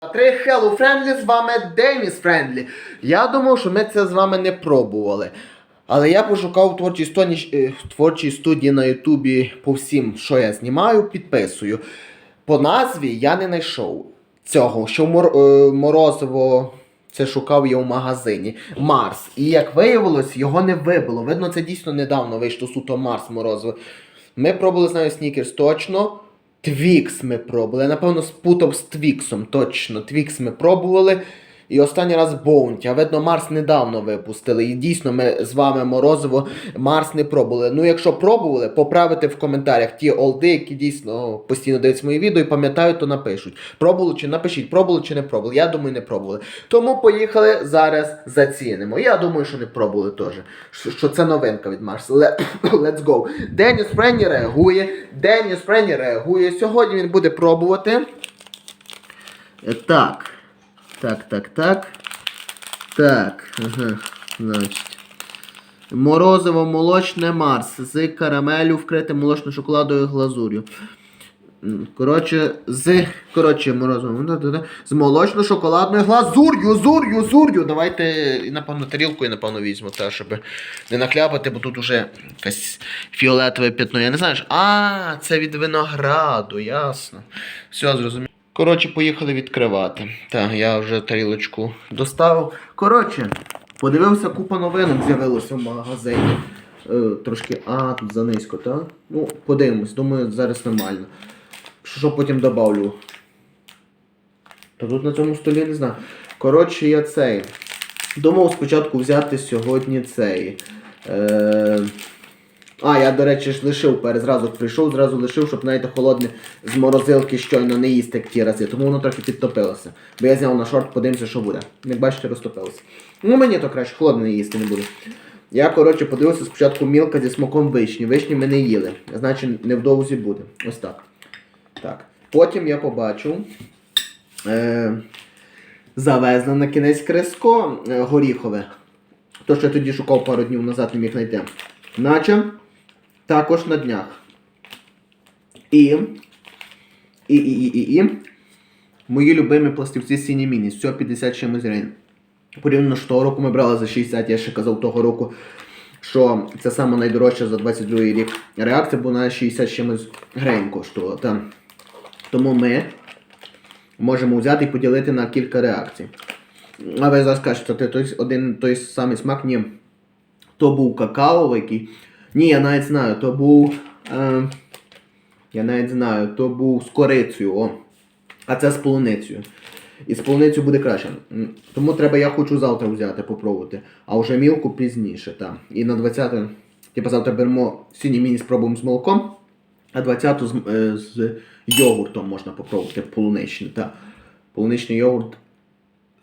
Три Hello Friendly, з вами Деніс Френдлі. Я думав, що ми це з вами не пробували. Але я пошукав стоні, е, творчій студії на Ютубі по всім, що я знімаю, підписую. По назві я не знайшов цього, що мор, е, морозиво це шукав я у магазині. Марс. І як виявилось, його не вибило. Видно, це дійсно недавно вийшло суто Марс морозиво. Ми пробували з нею снікерс точно. Твікс ми пробували. Я, напевно, спутав з Твіксом. Точно. Твікс ми пробували. І останній раз Боунті. А видно, Марс недавно випустили. І дійсно ми з вами морозиво Марс не пробували. Ну, якщо пробували, поправити в коментарях ті олди, які дійсно постійно дивляться мої відео і пам'ятають, то напишуть. Пробували чи напишіть, пробували чи не пробували. Я думаю, не пробували. Тому поїхали зараз зацінимо. Я думаю, що не пробували теж. Що, це новинка від Марс. Let's go. Деніс Френні реагує. Деніс Френні реагує. Сьогодні він буде пробувати. Е, Так. Так, так, так. Так. Ага. Значить. Морозиво молочне Марс з карамелю вкритим молочно-шоколадовою глазур'ю. Коротше, з. Коротше, морозиво. З молочно-шоколадною глазур'ю, зур'ю, зур'ю. Давайте, і, напевно, тарілку і напевно візьму, та, щоб не накляпати, бо тут уже якесь фіолетове п'ятно. Я не знаю. А, це від винограду, ясно. Все, зрозумів. Коротше, поїхали відкривати. Так, я вже тарілочку доставив. Коротше, подивився, купа новинок з'явилося в магазині. Е, трошки. А, тут занизько, так? Ну, подивимось, думаю, зараз нормально. Що, потім добавлю? Та тут на цьому столі не знаю. Коротше, я цей. Думав спочатку взяти сьогодні цей. Е... А, я, до речі, ж лишив перед зразу прийшов, зразу лишив, щоб знаєте, холодне з морозилки щойно не їсти як ті рази. Тому воно трохи підтопилося. Бо я зняв на шорт, подивимося, що буде. Як бачите, розтопилося. Ну мені то краще, холодне не їсти не буду. Я, коротше, подивився спочатку мілка зі смаком вишні. Вишні ми не їли. Значить, невдовзі буде. Ось так. Так. Потім я побачив. Е- завезли на кінець креско е, горіхове. То, що я тоді шукав пару днів назад, не міг знайти. Наче також на днях. І. І, і, і, і, і. Мої любимі пластівці сіні міні. Все 50 чимось гривень. Порівняно з того року ми брали за 60, я ще казав того року, що це саме найдорожча за 22 рік реакція, бо на 60 чимось гривень коштувала. Тому ми можемо взяти і поділити на кілька реакцій. А ви зараз кажете, ти той, один той самий смак, ні. То був какаовий. Ні, я навіть знаю, то був. Е, я навіть знаю, то був з корицею, о. А це з полуницею. І з полуницею буде краще. Тому треба, я хочу завтра взяти, попробувати. А вже мілку пізніше, так. І на 20-те, типу завтра беремо сіні міні спробуємо з молоком, а 20 з, е, з йогуртом можна попробувати полуничний. Та. Полуничний йогурт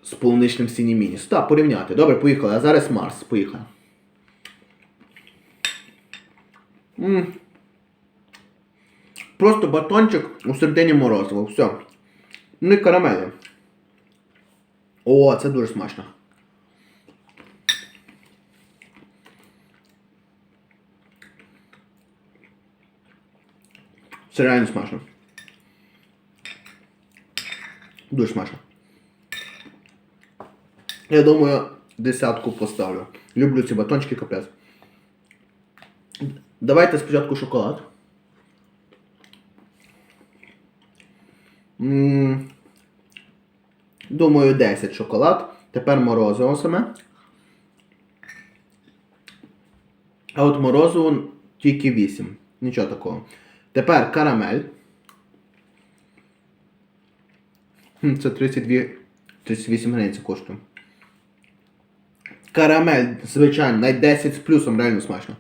з полуничним сіні міні. Так, порівняти. Добре, поїхали. А зараз Марс. Поїхали. М. Просто батончик у середині морозива. Все. Ну і карамелі. О, це дуже смачно. Це реально смачно. Дуже смачно. Я думаю, десятку поставлю. Люблю ці батончики капець. Давайте спочатку шоколад. Думаю, 10 шоколад. Тепер морозиво саме. А от морозиво тільки 8. Нічого такого. Тепер карамель. Це 32, 38 гривень це коштує. Карамель, звичайно, навіть 10 з плюсом реально смачно.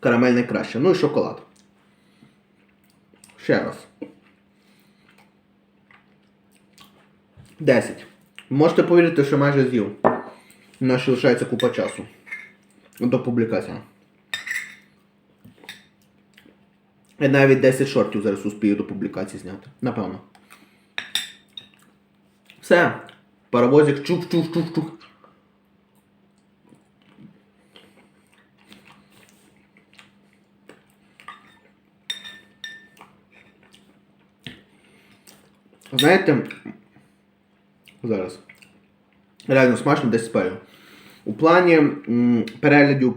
Карамель найкраще. Ну і шоколад. Ще раз. 10. Можете повірити, що майже з'їв. У нас ще лишається купа часу. До публікації. Я навіть 10 шортів зараз успію до публікації зняти. Напевно. Все. Паровозик чух-чух-чух-чух. Знаєте, зараз. Реально смачно десь спаю. У плані м, переглядів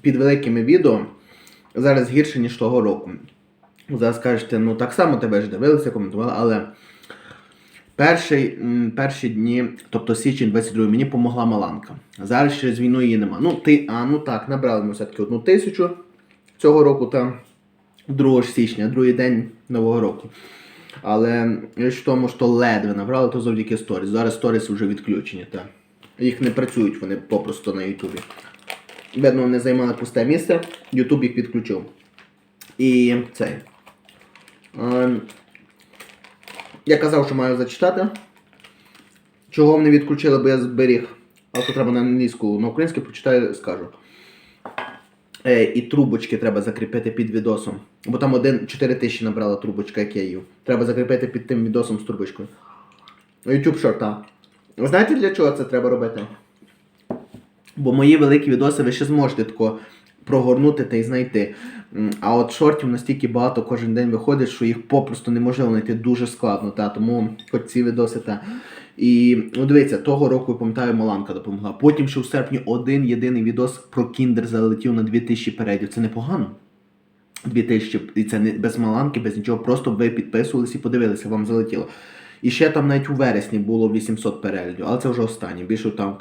під великими відео зараз гірше, ніж того року. Зараз кажете, ну так само тебе ж дивилися, коментували, але перший, м, перші дні, тобто січень 22 мені допомогла Маланка. Зараз через війну її нема. Ну, ти, а ну так, набрали ми все-таки одну тисячу цього року, там 2 січня, другий день Нового року. Але річ в тому, що ледве набрали, то завдяки сторіс. Зараз сторіс вже відключені, так. Їх не працюють вони попросту на Ютубі. Видно, вони займали пусте місце, Ютуб їх відключив. І цей. Ем, я казав, що маю зачитати. Чого вони відключили, бо я зберіг. А то треба на англійську, на українську прочитаю, скажу. Е, і трубочки треба закріпити під відосом. Бо там один 4 тисячі набрала трубочка, як я їв. Треба закріпити під тим відосом з трубочкою. YouTube шорта. Ви знаєте для чого це треба робити? Бо мої великі відоси ви ще зможете тако прогорнути та й знайти. А от шортів настільки багато кожен день виходить, що їх попросту неможливо знайти дуже складно. Та, тому хоч ці відоси та. І ну дивіться, того року я пам'ятаю, Маланка допомогла. Потім ще в серпні один єдиний відос про Кіндер залетів на 2000 передів. Це непогано. 2000, і це не без маланки, без нічого, просто ви підписувалися і подивилися, вам залетіло. І ще там навіть у вересні було 800 переглядів, але це вже останнє. Більше там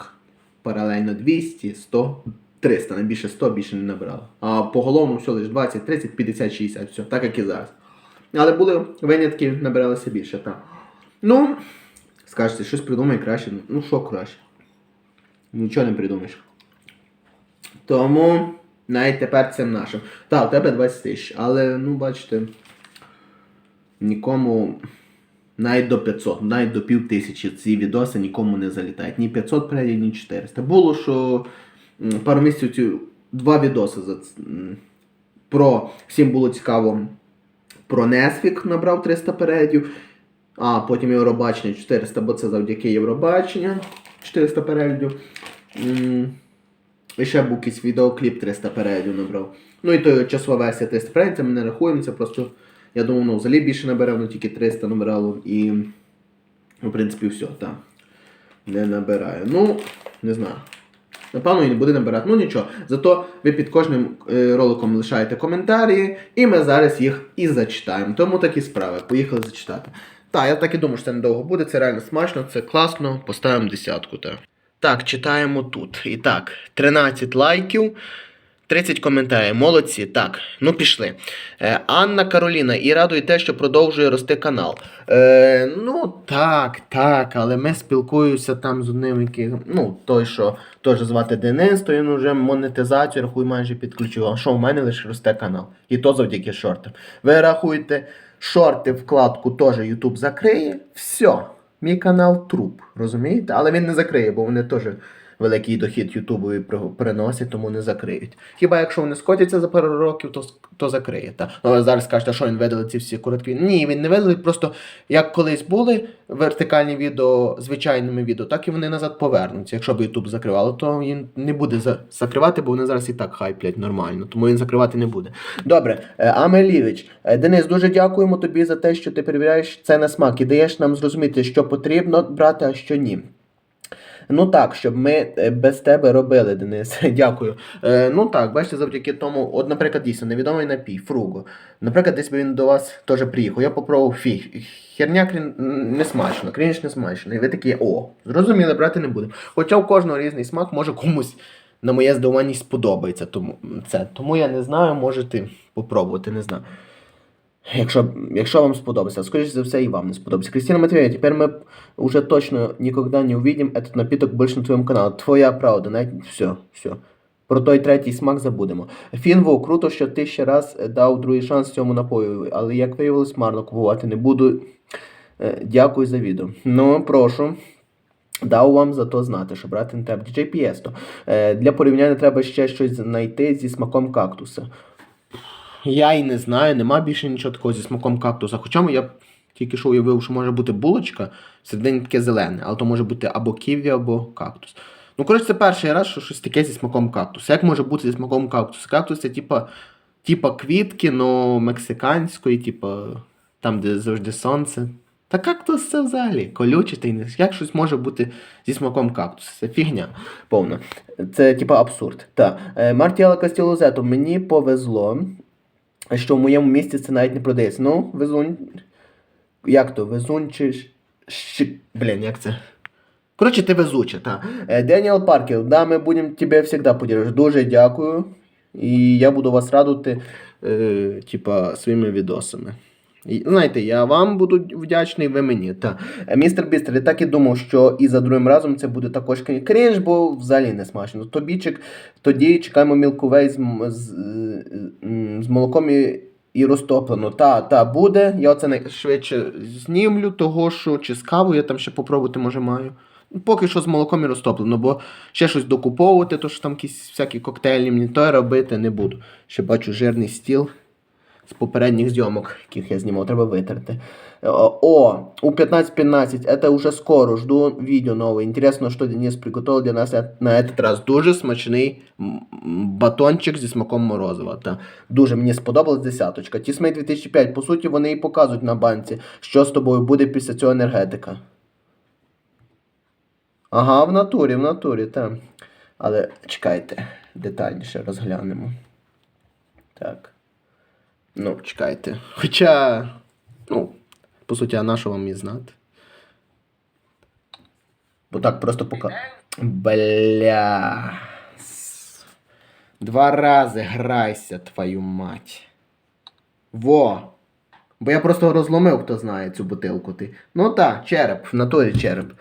паралельно 200, 100, 300, найбільше 100 більше не набрало. А поголовно все лише 20, 30, 50, 60, все, так як і зараз. Але були винятки, набиралося більше, так. Ну, скажете, щось придумай краще. Ну, що краще? Нічого не придумаєш. Тому навіть тепер це наше. Так, у тебе 20 тисяч, але ну бачите, нікому навіть до 500, навіть до пів тисячі ці відоси нікому не залітають. Ні 500 переглядів, ні 400. Було, що пару місяців ці два відоси за про всім було цікаво. Про Несвік набрав 300 переглядів, а потім Євробачення 400, бо це завдяки Євробачення 400 переглядів. І ще був якийсь відеокліп 300 переглядів набрав. Ну і то часова версія 300 переглядів, це ми не рахуємо, це просто, я думав, ну взагалі більше набере, ну тільки 300 набирало і, ну, в принципі, все, так. Не набирає. Ну, не знаю. Напевно, і не буде набирати. Ну нічого. Зато ви під кожним е, роликом лишаєте коментарі, і ми зараз їх і зачитаємо. Тому такі справи. Поїхали зачитати. Так, я так і думаю, що це недовго буде, це реально смачно, це класно. Поставимо десятку. Так, так читаємо тут. І так, 13 лайків. 30 коментарів. Молодці. Так, ну пішли. Е, Анна Кароліна, і радує те, що продовжує рости канал. Е, ну так, так, але ми спілкуємося там з одним, який, ну, той, що теж звати Денис, то він вже монетизацію рахуй майже підключив. А що в мене лише росте канал. І то завдяки шортам. Ви рахуєте, шорти вкладку теж YouTube закриє. Все. Мій канал труп, розумієте? Але він не закриє, бо вони теж великий дохід Ютубові приносять, тому не закриють. Хіба якщо вони скотяться за пару років, то, то закриє. Та. Ну, але зараз кажете, що він видалив ці всі короткі. Ні, він не видалив, просто як колись були вертикальні відео звичайними відео, так і вони назад повернуться. Якщо б Ютуб закрив, але то він не буде закривати, бо вони зараз і так хайплять нормально, тому він закривати не буде. Добре, е, Амелівич, е, Денис, дуже дякуємо тобі за те, що ти перевіряєш це на смак і даєш нам зрозуміти, що потрібно брати, а що ні. Ну так, щоб ми е, без тебе робили, Денис. Дякую. Е, ну так, бачите, завдяки тому, от, наприклад, дійсно, невідомий напій, фруго. Наприклад, десь би він до вас теж приїхав. Я попробував фі. Херня крін... не смачно, крінж не смачно. І ви такі, о, зрозуміли, брати не будемо. Хоча у кожного різний смак, може комусь, на моє здивування, сподобається. Тому, це. тому я не знаю, можете попробувати, не знаю. Якщо, якщо вам сподобається, скоріше за все, и вам не сподобається. Кристина Матвеевна, теперь мы уже точно никогда не увидим этот напиток больше на твоєму каналі. Твоя правда, навіть все, все. Про той третій смак забудемо. Фінво, круто, що ти ще раз дав другий шанс цьому напою, але як виявилось, марно купувати не буду. Е, Дякую за відео. Ну, прошу. Дав вам за то знати, що брати не треба. DJ Piesto. Е, Для порівняння треба ще щось знайти зі смаком кактуса. Я і не знаю, нема більше нічого такого зі смаком кактуса. Хоча я тільки що уявив, що може бути булочка, всередині таке зелене, але то може бути або ківі, або кактус. Ну, коротше, це перший раз, що щось таке зі смаком кактуса. Як може бути зі смаком кактуса? Кактус це типа, типа квітки, но мексиканської, типа там, де завжди сонце. Та кактус це взагалі колючий та й не як щось може бути зі смаком кактуса. Це фігня повна. Це типа абсурд. Та. Е, Мартіала Кастілозето, мені повезло, що в моєму місті це навіть не продається. Ну, везунь. Як то? Щ- Блін, як це? Коротше, ти везуче, та. Е, Деніел Паркер, да, ми будемо тебе завжди поділити. Дуже дякую. І я буду вас радувати, е, типа, своїми відосами. Знаєте, я вам буду вдячний, ви мені. Та. Е, Містер Бістер, я так і думав, що і за другим разом це буде також крінж, бо взагалі не смачно. Тобічик, тоді чекаємо мілковей з, з, е, з молоком і, і розтоплено. Та, та, буде. Я оце найшвидше знімлю, того що чи з кавою я там ще попробувати може маю. Поки що з молоком і розтоплено, бо ще щось докуповувати, то що там якісь всякі коктейлі, мені то робити не буду. Ще бачу жирний стіл з попередніх зйомок, яких я знімав, треба витерти. О, О, у 15.15, это уже скоро, жду видео новое. Интересно, что Денис приготовил для нас на этот раз. Дуже смачний батончик зі смаком морозива. Та. Дуже мені сподобалась десяточка. Тісмей 2005, по суті, вони і показують на банці, що з тобою буде після цього енергетика. Ага, в натурі, в натурі, так. Але чекайте, детальніше розглянемо. Так. Ну, чекайте. Хоча, ну, по суті, а на що вам і знати? Бо так просто пока. Бля. Два рази грайся, твою мать. Во. Бо я просто розломив, хто знає цю бутилку ти. Ну так, череп, в натурі череп.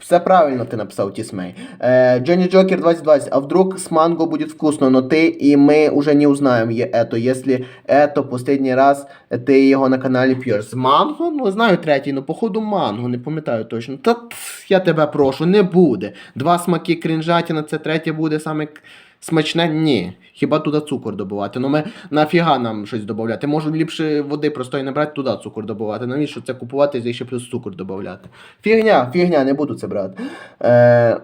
Все правильно ти написав, Тісмей. Е, Джонни Джокер 2020. А вдруг с манго будет вкусно, но ты и мы уже не узнаем е- это. Если это последний раз ти його на каналі п'єш. З манго? Ну, знаю третій, ну походу манго, не пам'ятаю точно. Та т- я тебе прошу, не буде. Два смаки крінжатіна, це третє буде саме к- смачне? Ні. Хіба туди цукор добувати? Ну ми нафіга нам щось додати? Можу ліпше води простої не брати, туди цукор додати. Навіщо це купувати і ще плюс цукор додати? Фігня, фігня, не буду це брати. Е,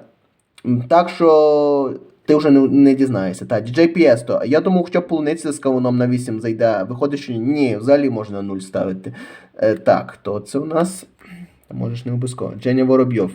так що ти вже не, не дізнаєшся. Так, DJ Piesto. Я думав, що полуниця з кавуном на 8 зайде. Виходить, що ні, взагалі можна 0 ставити. Е, так, то це у нас. Можеш не обов'язково. Дженя Воробйов.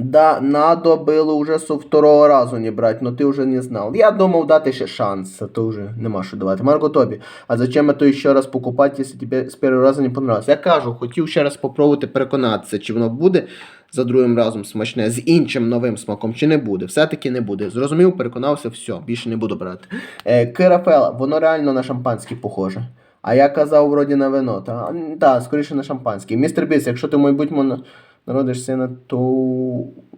Да, надо было уже со второго разу не брать, но ты уже не знал. Я думал дать еще шанс, а то уже нема що давати. Марго Тобі, а зачем это еще раз покупать, если тебе з першого разу не понравилось? Я кажу, хотів ще раз попробувати переконатися, чи воно буде за другим разом смачне, з іншим новим смаком, чи не буде. Все-таки не буде. Зрозумів, переконався, все, більше не буду брати. Е, Кирафела, воно реально на шампанське похоже. А я казав, вроді на вино, та М, та, скоріше на шампанське. Містер Біс, якщо ти в майбутньому на- народиш сина, то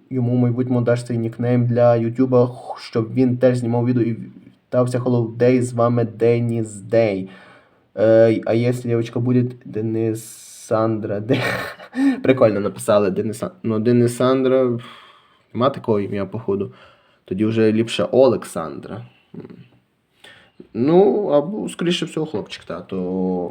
йому майбутньому даш цей нікнейм для Ютуба, щоб він теж знімав відео і стався Hello з вами Деніс Дей. Е, а якщо дівчинка буде Денисандра, де... Прикольно написали Дениса... Ну, Денисандра. Нема такого ім'я, походу. Тоді вже ліпше Олександра. Ну, або, скоріше всього, хлопчик, та, то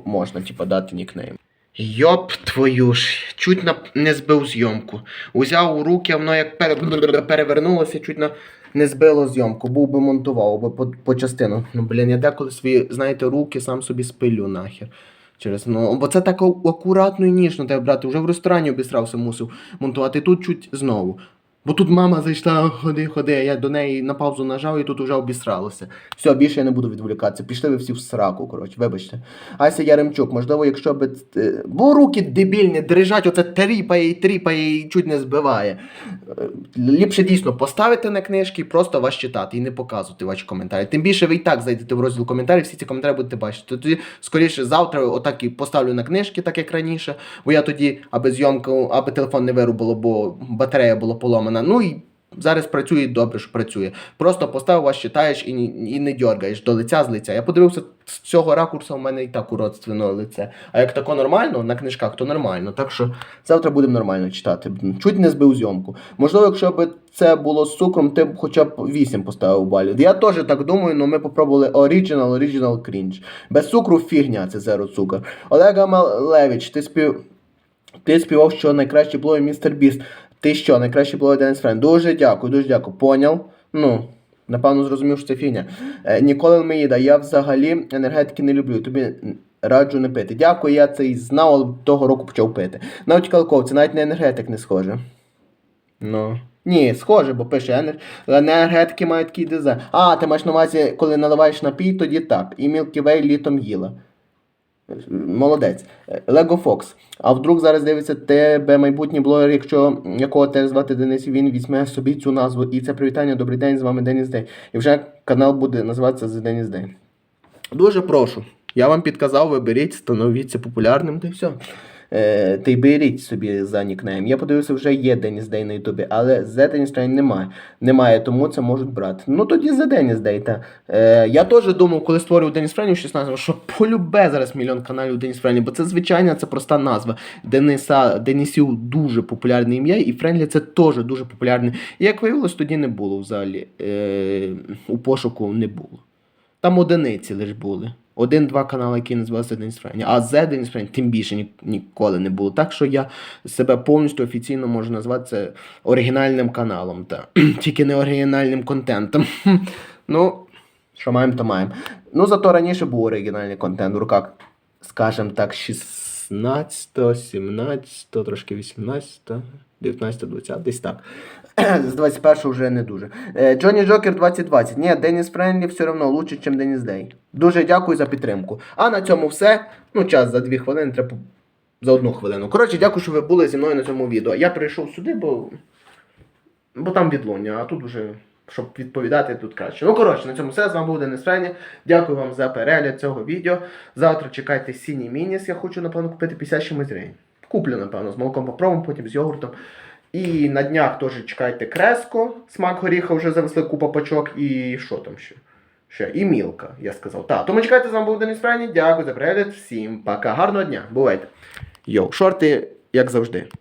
можна, типа, дати нікнейм. Йоп твою ж, чуть на... не збив зйомку. Узяв у руки, а воно як пере... перевернулося, чуть на... не збило зйомку. Був би монтував би по, по частину. Ну, блін, я деколи свої, знаєте, руки сам собі спилю нахер. Через, ну, бо це так акуратно і ніжно треба брати. Вже в ресторані обісрався, мусив монтувати. Тут чуть знову. Бо тут мама зайшла, ходи, ходи, я до неї на паузу нажав і тут вже обісралося. Все, більше я не буду відволікатися. Пішли ви всі в сраку, коротше, вибачте. Ася Яремчук, можливо, якщо би. е, Бо руки дебільні дрижать, оце тріпає і тріпає і чуть не збиває. Е, Ліпше дійсно поставити на книжки і просто вас читати і не показувати ваші коментарі. Тим більше ви і так зайдете в розділ коментарів, всі ці коментарі будете бачити. Тоді, скоріше, завтра отак і поставлю на книжки, так як раніше. Бо я тоді, аби зйомку, аби телефон не вирубило, бо батарея була поломана. Ну і зараз працює добре, що працює. Просто поставив вас, читаєш і, і не дергаєш до лиця з лиця. Я подивився з цього ракурсу, у мене і так уродственне лице. А як тако нормально, на книжках, то нормально. Так що завтра будемо нормально читати. Чуть не збив зйомку. Можливо, якщо б це було з цукром, ти б хоча б 8 поставив балів. Я теж так думаю, але ми попробували Original, Original Cringe. Без цукру фігня, це зеро цукор. Олега Малевич, ти спів. Ти співав, що найкращий блогер містер Біст. Ти що, найкращий блогер Денис Френд? Дуже дякую, дуже дякую. Поняв? Ну, напевно, зрозумів, що це фігня. Е, Ніколи Меїда, я взагалі енергетики не люблю. Тобі раджу не пити. Дякую, я це і знав, але того року почав пити. Навіть калков, це навіть на енергетик не схоже. Ну. Ні, схоже, бо пише енер... енергетики мають такий дизайн. А, ти маєш на увазі, коли наливаєш напій, тоді так. І Way літом їла. Молодець. Лего Фокс. А вдруг зараз дивиться тебе майбутній блогер, якщо якого теж звати Денис, він візьме собі цю назву. І це привітання, добрий день, з вами Деніс Дей. І вже канал буде називатися The Деніс Дей. Дуже прошу. Я вам підказав, виберіть, становіться популярним, та й все. Е, й беріть собі за нікнейм. Я подивився, вже є Деніс Дей на Ютубі, але The Деніс Дей немає. Немає, тому це можуть брати. Ну тоді The Деніс Дей. Та. Е, я теж думав, коли створював Деніс Френів 16, що полюбе зараз мільйон каналів Деніс Френів, бо це звичайна, це проста назва. Дениса, Денисів дуже популярне ім'я, і Френлі це теж дуже популярне. І як виявилось, тоді не було взагалі. Е, у пошуку не було. Там одиниці лише були. Один-два канали, які називалися Деніс Френі. А з Деніс Френі тим більше ні, ніколи не було. Так що я себе повністю офіційно можу назвати це оригінальним каналом, та тільки не оригінальним контентом. ну, що маємо, то маємо. Ну, зато раніше був оригінальний контент в руках, скажімо так, 16, 17, трошки 18, 19, 20, десь так. З 21 вже не дуже. Е, Джонні Джокер 2020. Ні, Деніс Френлі все одно лучше, ніж Деніс Дей. Дуже дякую за підтримку. А на цьому все. Ну, час за 2 хвилини треба за одну хвилину. Коротше, дякую, що ви були зі мною на цьому відео. Я прийшов сюди, бо. Бо там відлуння, а тут уже, щоб відповідати, тут краще. Ну, коротше, на цьому все. З вами був Денис Френі. Дякую вам за перегляд цього відео. Завтра чекайте сіній мініс. Я хочу, напевно, купити 50 чимось гривень. Куплю, напевно, з молоком попробуємо, потім з йогуртом. І на днях теж чекайте креско, смак горіха вже завезли купа пачок, і що там ще? Ще, і мілка, я сказав. Так, тому чекайте, з вами був Денис Френі. Дякую за перегляд. Всім пока. Гарного дня. Бувайте. Йоу, шорти, як завжди.